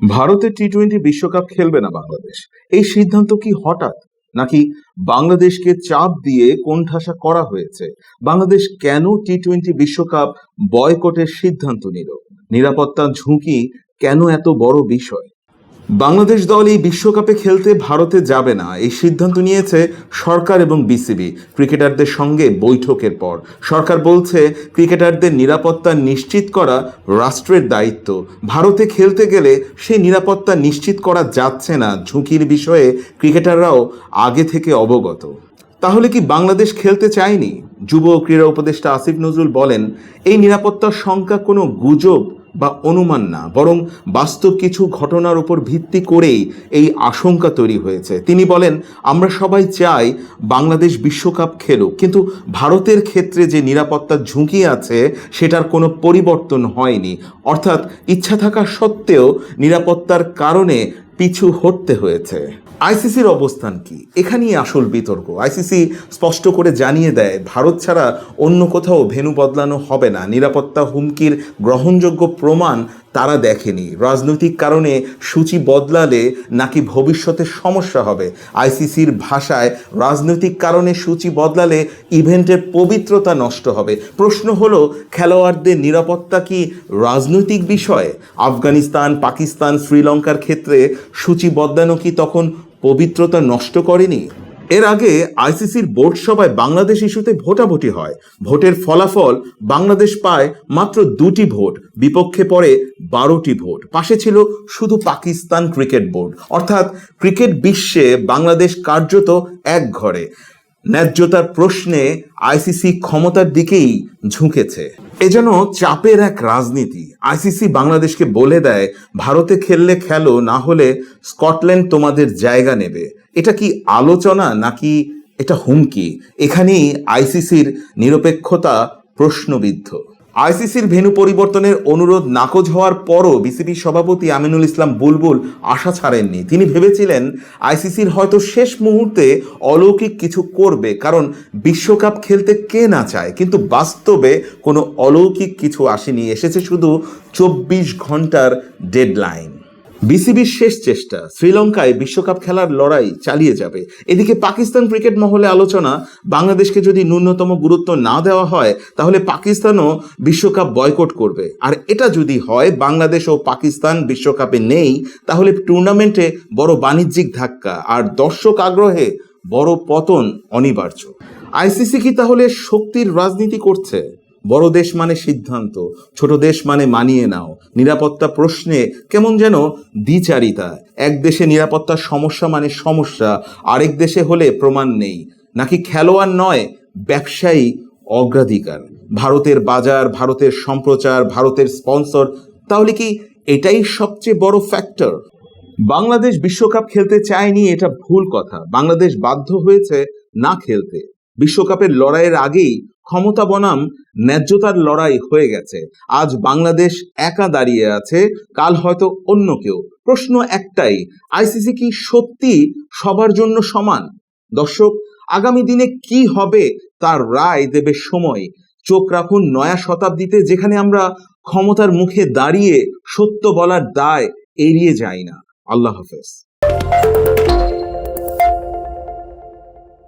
ভারতে T twenty বিশ্বকাপ খেলবে না বাংলাদেশ। এই সিদ্ধান্ত কি হঠাৎ? নাকি বাংলাদেশকে চাপ দিয়ে কোণঠাসা করা হয়েছে? বাংলাদেশ কেন টি টোয়েন্টি বিশ্বকাপ বয়কটের সিদ্ধান্ত নিল? নিরাপত্তা ঝুঁকি কেন এত বড় বিষয়? বাংলাদেশ দল এই বিশ্বকাপে খেলতে ভারতে যাবে না। এই সিদ্ধান্ত নিয়েছে সরকার এবং বিসিবি। ক্রিকেটারদের সঙ্গে বৈঠকের পর। সরকার বলছে, ক্রিকেটারদের নিরাপত্তা নিশ্চিত করা রাষ্ট্রের দায়িত্ব। ভারতে খেলতে গেলে সেই নিরাপত্তা নিশ্চিত করা যাচ্ছে না ঝুঁকির বিষয়ে ক্রিকেটাররাও আগে থেকে অবগত। তাহলে কি বাংলাদেশ খেলতে চায়নি? যুব ক্রীড়া উপদেষ্টা আসিফ নজরুল বলেন, এই নিরাপত্তার সংখ্যা কোনো গুজব বা অনুমান না, বরং বাস্তব কিছু ঘটনার উপর ভিত্তি করেই এই আশঙ্কা তৈরি হয়েছে। তিনি বলেন, আমরা সবাই চাই বাংলাদেশ বিশ্বকাপ খেলুক, কিন্তু ভারতের ক্ষেত্রে যে নিরাপত্তার ঝুঁকি আছে, সেটার কোনো পরিবর্তন হয়নি। অর্থাৎ ইচ্ছা থাকা সত্ত্বেও নিরাপত্তার কারণে পিছু হটতে হয়েছে। আইসিসির অবস্থান কি? এখানেই আসল বিতর্ক। আইসিসি স্পষ্ট করে জানিয়ে দেয়, ভারত ছাড়া অন্য কোথাও ভেনু বদলানো হবে না। নিরাপত্তা হুমকির গ্রহণযোগ্য প্রমাণ তারা দেখেনি। রাজনৈতিক কারণে সূচি বদলালে নাকি ভবিষ্যতে সমস্যা হবে। আইসিসির ভাষায় রাজনৈতিক কারণে সূচি বদলালে ইভেন্টের পবিত্রতা নষ্ট হবে। প্রশ্ন হলো, খেলোয়াড়দের নিরাপত্তা কি রাজনৈতিক বিষয়? আফগানিস্তান, পাকিস্তান, শ্রীলঙ্কার ক্ষেত্রে সূচি বদলানো কি তখন পবিত্রতা নষ্ট করেনি? এর আগে আইসিসির বোর্ড সভায় বাংলাদেশ ইস্যুতে ভোটাভুটি হয়। ভোটের ফলাফল বাংলাদেশ পায় মাত্র দুটি ভোট, বিপক্ষে পড়ে বারোটি ভোট। পাশে ছিল শুধু পাকিস্তান ক্রিকেট বোর্ড। অর্থাৎ ক্রিকেট বিশ্বে বাংলাদেশ কার্যত এক ঘরে। ন্যায্যতার প্রশ্নে আইসিসি ক্ষমতার দিকেই ঝুঁকেছে। এ যেন চাপের এক রাজনীতি। আইসিসি বাংলাদেশকে বলে দেয়, ভারতে খেললে খেলো, না হলে স্কটল্যান্ড তোমাদের জায়গা নেবে। এটা কি আলোচনা, নাকি এটা হুমকি? এখানেই আইসিসির নিরপেক্ষতা প্রশ্নবিদ্ধ। আইসিসির ভেনু পরিবর্তনের অনুরোধ নাকচ হওয়ার পরও বিসিবির সভাপতি আমিনুল ইসলাম বুলবুল আশা ছাড়েননি। তিনি ভেবেছিলেন আইসিসির হয়তো শেষ মুহূর্তে অলৌকিক কিছু করবে, কারণ বিশ্বকাপ খেলতে কে না চায়, কিন্তু বাস্তবে কোনো অলৌকিক কিছু আসেনি। এসেছে শুধু চব্বিশ ঘণ্টার ডেডলাইন। বিসিবির শেষ চেষ্টা, শ্রীলঙ্কায় বিশ্বকাপ খেলার লড়াই চালিয়ে যাবে। এদিকে পাকিস্তান ক্রিকেট মহলে আলোচনা, বাংলাদেশকে যদি ন্যূনতম গুরুত্ব না দেওয়া হয়, তাহলে পাকিস্তানও বিশ্বকাপ বয়কট করবে। আর এটা যদি হয়, বাংলাদেশ ও পাকিস্তান বিশ্বকাপে নেই, তাহলে টুর্নামেন্টে বড় বাণিজ্যিক ধাক্কা, আর দর্শক আগ্রহে বড় পতন অনিবার্য। আইসিসি কি তাহলে শক্তির রাজনীতি করছে? বড় দেশ মানে সিদ্ধান্ত, ছোট দেশ মানে মানিয়ে নাও। নিরাপত্তা প্রশ্নে কেমন যেন দ্বিচারিতা। এক দেশে নিরাপত্তার সমস্যা মানে সমস্যা, আরেক দেশে হলে প্রমাণ নেই। নাকি খেলোয়াড় নয়, ব্যবসায়ী অগ্রাধিকার। ভারতের বাজার, ভারতের সম্প্রচার, ভারতের স্পন্সর, তাহলে কি এটাই সবচেয়ে বড় ফ্যাক্টর? বাংলাদেশ বিশ্বকাপ খেলতে চায়নি এটা ভুল কথা। বাংলাদেশ বাধ্য হয়েছে না খেলতে। বিশ্বকাপের লড়াইয়ের আগেই ক্ষমতা বনাম ন্যায্যতার লড়াই হয়ে গেছে। আজ বাংলাদেশ একা দাঁড়িয়ে আছে, কাল হয়তো অন্য কেউ। প্রশ্ন একটাই, আইসিসি কি সত্যি সবার জন্য সমান? দর্শক, আগামী দিনে কি হবে তার রায় দেবে সময়। চোখ রাখুন নয়া শতাব্দীতে যেখানে আমরা ক্ষমতার মুখে দাঁড়িয়ে সত্য বলার দায় এড়িয়ে যাই না। আল্লাহ হাফেজ।